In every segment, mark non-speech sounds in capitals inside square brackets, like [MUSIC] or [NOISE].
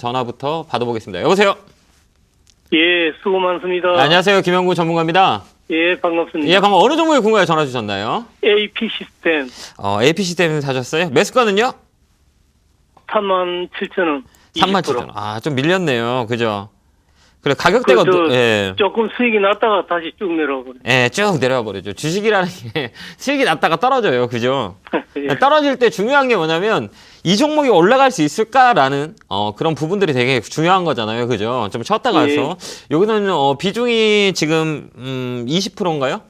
전화부터 받아보겠습니다. 여보세요. 예, 수고 많습니다. 안녕하세요. 김영구 전문가입니다. 예, 반갑습니다. 예, 방금 어느 종목에 궁금해 전화 주셨나요? AP 시스템 어, APC 때문에 사셨어요? 매수가는요? 3만 7천 원. 3만 7천 원. 아, 좀 밀렸네요. 그죠? 그래, 가격대가, 그, 저, 또- 예. 조금 수익이 났다가 다시 쭉 내려와 버려. 예, 쭉 내려와 버리죠. 주식이라는 게 [LAUGHS] 수익이 났다가 떨어져요. 그죠? [LAUGHS] 예. 떨어질 때 중요한 게 뭐냐면 이 종목이 올라갈 수 있을까라는 어, 그런 부분들이 되게 중요한 거잖아요. 그죠? 좀 쉬었다 가서 여기는 어, 비중이 지금 음, 20%인가요?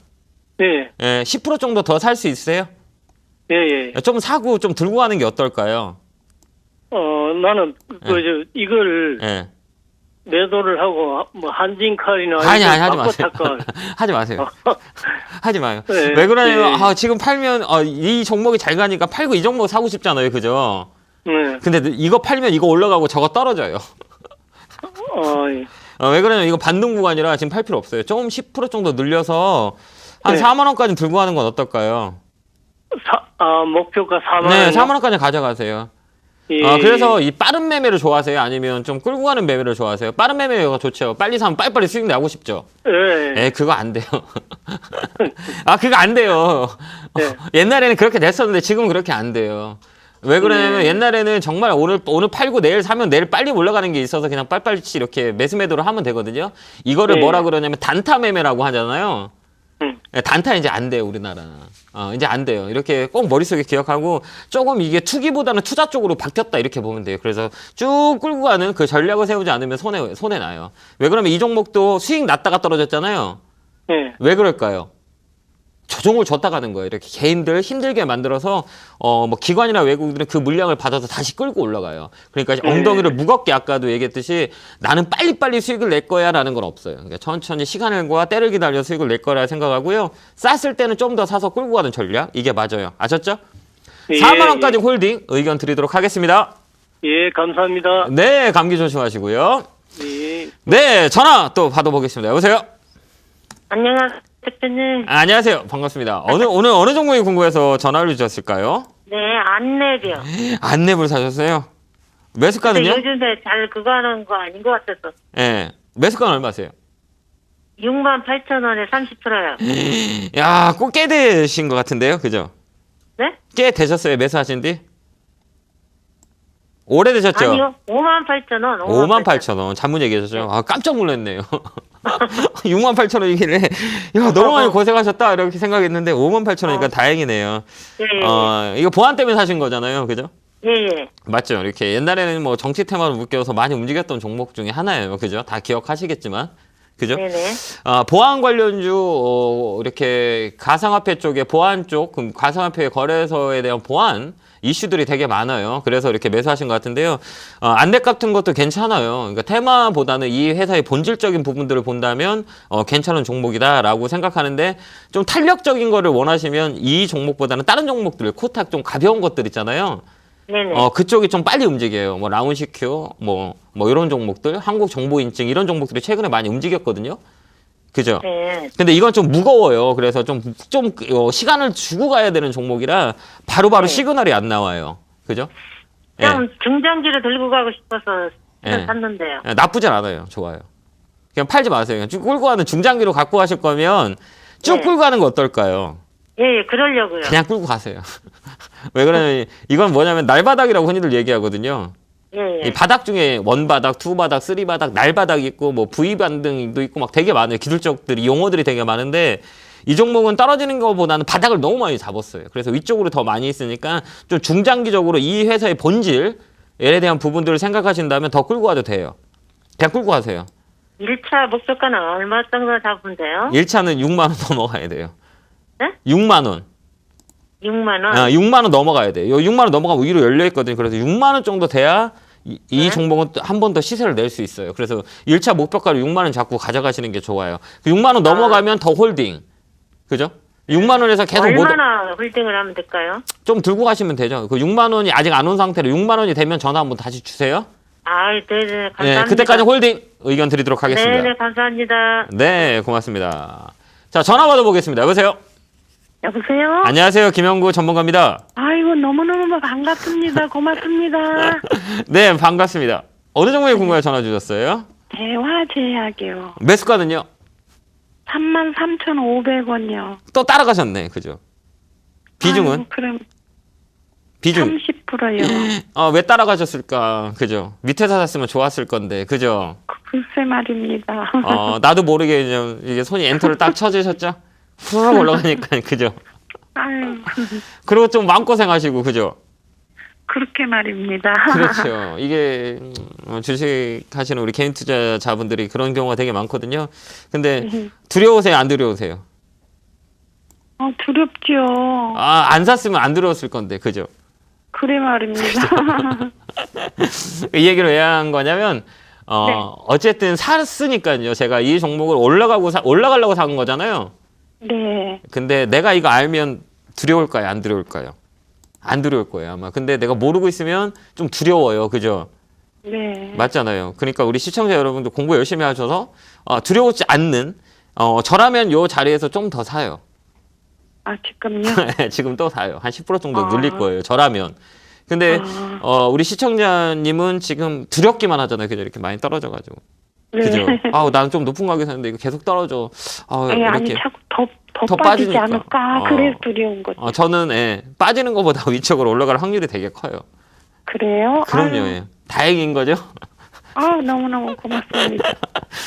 예, 예, 10% 정도 더 살 수 있어요? 예, 예. 좀 사고 좀 들고 가는 게 어떨까요? 어, 나는 그, 저, 이걸 예. 매도를 하고 뭐 한진칼이나 아니, 아니, 하지 마세요. [LAUGHS] 하지 마세요. [LAUGHS] 하지 마요. 네, 왜 그러냐면, 네. 아, 지금 팔면, 어, 이 종목이 잘 가니까 팔고 이 종목 사고 싶잖아요. 그죠? 네. 근데 이거 팔면 이거 올라가고 저거 떨어져요. 어, 예. 어, 왜 그러냐면 이거 반등 구간이라 지금 팔 필요 없어요. 조금 10% 정도 늘려서 한 네. 4만 원까지 들고 가는 건 어떨까요? 사, 아, 목표가 4만 네, 원. 4만 원까지 가져가세요. 예, 어, 그래서 이 빠른 매매를 좋아하세요? 아니면 좀 끌고 가는 매매를 좋아하세요? 빠른 매매가 좋죠. 빨리 사면 빨리빨리 수익 내고 싶죠. 예. 에 그거 안 돼요. [LAUGHS] 아 그거 안 돼요. 네. 어, [LAUGHS] 옛날에는 그렇게 됐었는데 지금은 그렇게 안 돼요. 왜 그러냐면 네. 옛날에는 정말 오늘 오늘 팔고 내일 사면 내일 빨리 올라가는 게 있어서 그냥 빨리빨리 이렇게 매수 매도를 하면 되거든요. 이거를 네. 뭐라 그러냐면 단타 매매라고 하잖아요. 음. 예, 단타 이제 안 돼요 우리나라. 어, 이제 안 돼요. 이렇게 꼭 머릿속에 기억하고 조금 이게 투기보다는 투자 쪽으로 바뀌었다 이렇게 보면 돼요. 그래서 쭉 끌고 가는 그 전략을 세우지 않으면 손해 손해 나요. 왜 그러면 이 종목도 수익 났다가 떨어졌잖아요. 예. 왜 그럴까요? 조종을 줬다 가는 거예요. 이렇게 개인들 힘들게 만들어서 어 뭐 기관이나 외국인들은 그 물량을 받아서 다시 끌고 올라가요. 그러니까 네. 엉덩이를 무겁게 아까도 얘기했듯이 나는 빨리빨리 수익을 낼 거야라는 건 없어요. 그러니까 천천히 시간과 때를 기다려 수익을 낼 거라 생각하고요. 쌌을 때는 좀 더 사서 끌고 가는 전략 이게 맞아요. 아셨죠? 예, 4만 원까지 홀딩 의견 드리도록 하겠습니다. 예, 감사합니다. 네, 감기 조심하시고요. 예. 네, 전화 또 받아보겠습니다. 여보세요. 안녕하세요, 대표님. 아, 안녕하세요. 반갑습니다. 어느, 오늘 어느 종목이 궁금해서 전화를 주셨을까요? 네, 안내비요. 안내물 사셨어요? 근데 매수가는요? 요즘에 잘 그거 하는 거 아닌 것 같아서. 예. 매수가는 얼마세요? 6만 8천 원에 30%요. 야, 꼭 깨 되신 것 같은데요? 그죠? 네? 깨 되셨어요? 매수하신 뒤? 오래되셨죠? 아니요, 5만 8천 원. 5만 8천 원. 잔문 얘기하셨죠? 아, 깜짝 놀랐네요. 6만 8천 원이길래, 야, 너무 많이 고생하셨다. 이렇게 생각했는데, 5만 8천 원이니까 다행이네요. 예, 예, 어, 이거 보안 때문에 사신 거잖아요. 그죠? 예, 예. 맞죠. 이렇게 옛날에는 뭐 정치 테마로 묶여서 많이 움직였던 종목 중에 하나예요. 그죠? 다 기억하시겠지만. 그죠? 네네. 아, 보안 관련주, 어, 이렇게 가상화폐 쪽에 보안 쪽, 그럼 가상화폐 거래소에 대한 보안 이슈들이 되게 많아요. 그래서 이렇게 매수하신 것 같은데요. 어, 안대 같은 것도 괜찮아요. 그러니까 테마보다는 이 회사의 본질적인 부분들을 본다면 어, 괜찮은 종목이다라고 생각하는데 좀 탄력적인 거를 원하시면 이 종목보다는 다른 종목들, 코탁 좀 가벼운 것들 있잖아요. 네네. 어, 그쪽이 좀 빨리 움직여요. 뭐, 라운시큐, 뭐, 뭐, 이런 종목들, 한국 정보 인증, 이런 종목들이 최근에 많이 움직였거든요. 그죠? 네. 근데 이건 좀 무거워요. 그래서 좀, 좀, 어, 시간을 주고 가야 되는 종목이라 바로바로 네. 시그널이 안 나와요. 그죠? 예. 좀 중장기로 들고 가고 싶어서 예. 샀는데요. 예, 나쁘진 않아요. 좋아요. 그냥 팔지 마세요. 그냥 쭉 끌고 가는 중장기로 갖고 가실 거면 쭉 네. 끌고 가는 거 어떨까요? 예, 예, 그러려고요. 그냥 끌고 가세요. [LAUGHS] 왜 그러냐면 이건 뭐냐면 날바닥이라고 흔히들 얘기하거든요. 예, 이 예. 바닥 중에 원바닥, 투바닥, 쓰리바닥, 날바닥 있고 뭐 V반등도 있고 막 되게 많아요. 기술적들이 용어들이 되게 많은데 이 종목은 떨어지는 것보다는 바닥을 너무 많이 잡았어요. 그래서 위쪽으로 더 많이 있으니까 좀 중장기적으로 이 회사의 본질에 대한 부분들을 생각하신다면 더 끌고 가도 돼요. 그냥 끌고 가세요. 1차 목표가는 얼마 정도 잡으면 돼요? 1차는 6만 원 넘어가야 돼요. 네? 6만 원. 6만 원. 아, 6만 원 넘어가야 돼요. 요 6만 원 넘어가면 위로 열려 있거든요. 그래서 6만 원 정도 돼야 이, 이 네. 종목은 한 번 더 시세를 낼 수 있어요. 그래서 1차 목표가를 6만 원 잡고 가져가시는 게 좋아요. 그 6만 원 넘어가면 더 홀딩. 그죠? 6만 원에서 계속 못, 얼마나 홀딩을 하면 될까요? 좀 들고 가시면 되죠. 그 6만 원이 아직 안 온 상태로 6만 원이 되면 전화 한번 다시 주세요. 아, 네 네. 감사합니다. 네, 그때까지 홀딩 의견 드리도록 하겠습니다. 네 네, 감사합니다. 네, 고맙습니다. 자, 전화 받아보겠습니다. 여보세요? 여보세요? 안녕하세요. 김영구 전문가입니다. 아이고, 너무너무 반갑습니다. 고맙습니다. [LAUGHS] 네, 반갑습니다. 어느 종목에 궁금해 전화 주셨어요? 대화제약이요. 매수가는요? 33,500원이요. 또 따라가셨네. 그죠? 비중은? 그럼 비중. 30%요. [LAUGHS] 어, 왜 따라가셨을까? 그죠? 밑에서 샀으면 좋았을 건데. 그죠? 글쎄 말입니다. 어, 나도 모르게 그냥 이게 손이 엔터를 딱 쳐주셨죠? 후루룩 올라가니까. [LAUGHS] 그죠? 아유, 그리고 좀 마음고생 하시고. 그죠? 그렇게 말입니다. 그렇죠. [LAUGHS] 이게 음, 어, 주식 하시는 우리 개인 투자자분들이 그런 경우가 되게 많거든요. 근데 네. 두려우세요? 안 두려우세요? 어, 두렵지요. 아, 안 샀으면 안 두려웠을 건데. 그죠? 그래 말입니다. [LAUGHS] 이 얘기를 왜 한 거냐면 어, 네. 어쨌든 샀으니까요. 제가 이 종목을 올라가고 사, 올라가려고 산 거잖아요. 네. 근데 내가 이거 알면 두려울까요? 안 두려울까요? 안 두려울 거예요, 아마. 근데 내가 모르고 있으면 좀 두려워요. 그죠? 네. 맞잖아요. 그러니까 우리 시청자 여러분들 공부 열심히 하셔서 어, 두려우지 않는 어, 저라면 요 자리에서 좀 더 사요. 아, 지금요? [LAUGHS] 지금 또 사요. 한 10% 정도 아. 늘릴 거예요. 저라면. 근데 아. 어, 우리 시청자님은 지금 두렵기만 하잖아요. 그죠? 이렇게 많이 떨어져가지고. 네. 그죠? [LAUGHS] 아우 나는 좀 높은 가게 샀는데 이거 계속 떨어져. 아 네, 아니, 이렇게. 자꾸 더, 빠지지 빠지니까. 않을까. 어. 그래서 두려운 거죠. 어, 저는 예, 빠지는 것보다 [LAUGHS] 위쪽으로 올라갈 확률이 되게 커요. 그래요? 그럼요. 아유, 예. 다행인 거죠. 아, 너무너무 고맙습니다.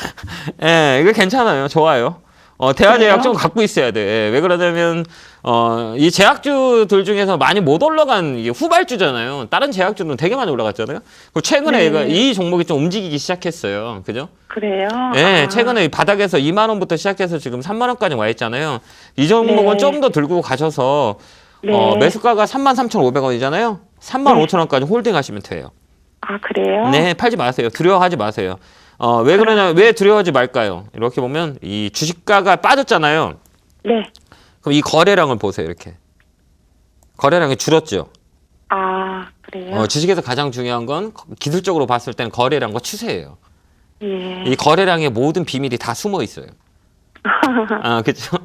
[LAUGHS] 예, 이거 괜찮아요. 좋아요. 어, 대화 제약 그래요? 좀 갖고 있어야 돼. 예, 왜 그러냐면, 어, 이 제약주들 중에서 많이 못 올라간 이게 후발주잖아요. 다른 제약주는 되게 많이 올라갔잖아요. 그리고 최근에 네. 얘가 이 종목이 좀 움직이기 시작했어요. 그죠? 그래요? 예, 아, 최근에 이 바닥에서 2만 원부터 시작해서 지금 3만 원까지 와 있잖아요. 이 종목은 네. 좀더 들고 가셔서 네. 어, 매수가가 33,500원이잖아요. 3만 네. 5천 원까지 홀딩 하시면 돼요. 아, 그래요? 네, 팔지 마세요. 두려워하지 마세요. 어, 왜 그러냐, 왜 두려워하지 말까요? 이렇게 보면 이 주식가가 빠졌잖아요. 네. 그럼 이 거래량을 보세요, 이렇게. 거래량이 줄었죠. 아, 그래요? 어, 주식에서 가장 중요한 건 기술적으로 봤을 때는 거래량과 추세예요. 예. 이 거래량의 모든 비밀이 다 숨어 있어요. 아, [LAUGHS] 그렇죠.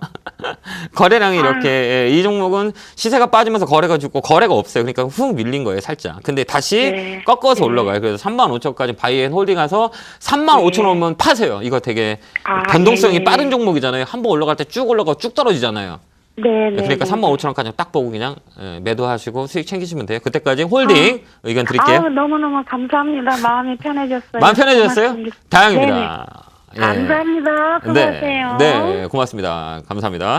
[LAUGHS] 거래량이 이렇게 예, 이 종목은 시세가 빠지면서 거래가 죽고 거래가 없어요. 그러니까 훅 밀린 거예요, 살짝. 근데 다시 네. 꺾어서 네. 올라가요. 그래서 3만 5천까지 바이앤 홀딩해서 3만 네. 5천 원면 파세요. 이거 되게 아, 변동성이 네. 빠른 종목이잖아요. 한 번 올라갈 때 쭉 올라가고 쭉 떨어지잖아요. 네, 네. 그러니까 네. 3만 5천 원까지 딱 보고 그냥 예, 매도하시고 수익 챙기시면 돼요. 그때까지 홀딩 의견 드릴게요. 아유, 너무너무 감사합니다. 마음이 편해졌어요. 마음 편해졌어요? 다행입니다. 예. 감사합니다. 네, 수고하세요. 네, 고맙습니다. 감사합니다.